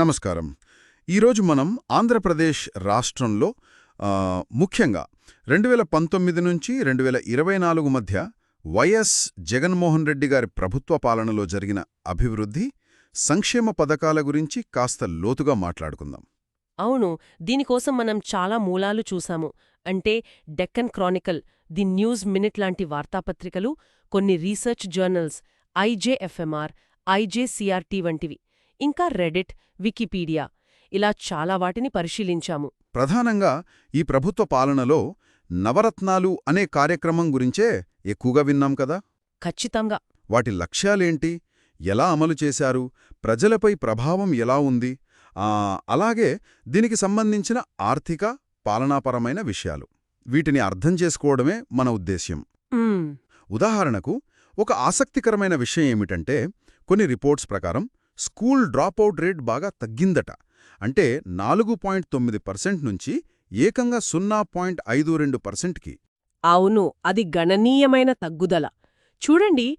నమస్కారం. ఈరోజు మనం ఆంధ్రప్రదేశ్ రాష్ట్రంలో ముఖ్యంగా రెండు వేల పంతొమ్మిది నుంచి రెండు వేల ఇరవై నాలుగు మధ్య వైఎస్ జగన్మోహన్ రెడ్డి గారి ప్రభుత్వ పాలనలో జరిగిన అభివృద్ధి సంక్షేమ పథకాల గురించి కాస్త లోతుగా మాట్లాడుకుందాం. అవును. దీనికోసం మనం చాలా మూలాలు చూసాము అంటే Deccan Chronicle the News Minute లాంటి వార్తాపత్రికలు కొన్ని రీసెర్చ్ జర్నల్స్ ఐజేఎఫ్ఎంఆర్ ఐజేసీఆర్టీ వంటివి. ఇంకా రెడిట్ వికీపీడియా ఇలా చాలా వాటిని పరిశీలించాము. ప్రధానంగా ఈ ప్రభుత్వ పాలనలో నవరత్నాలు అనే కార్యక్రమం గురించే ఎక్కువగా విన్నాం కదా? ఖచ్చితంగా. వాటి లక్ష్యాలేంటి? ఎలా అమలు చేశారు? ప్రజలపై ప్రభావం ఎలా ఉంది? ఆ, అలాగే దీనికి సంబంధించిన ఆర్థిక పాలనాపరమైన విషయాలు. వీటిని అర్థం చేసుకోవడమే మన ఉద్దేశ్యం. ఉదాహరణకు ఒక ఆసక్తికరమైన విషయం ఏమిటంటే కొన్ని రిపోర్ట్స్ ప్రకారం స్కూల్ డ్రాపౌట్ రేట్ బాగా తగ్గిందట. అంటే నాలుగు పాయింట్ తొమ్మిది పర్సెంట్ నుంచి ఏకంగా సున్నా పాయింట్ ఐదు రెండు పర్సెంట్కి. అవును అది గణనీయమైన తగ్గుదల. చూడండి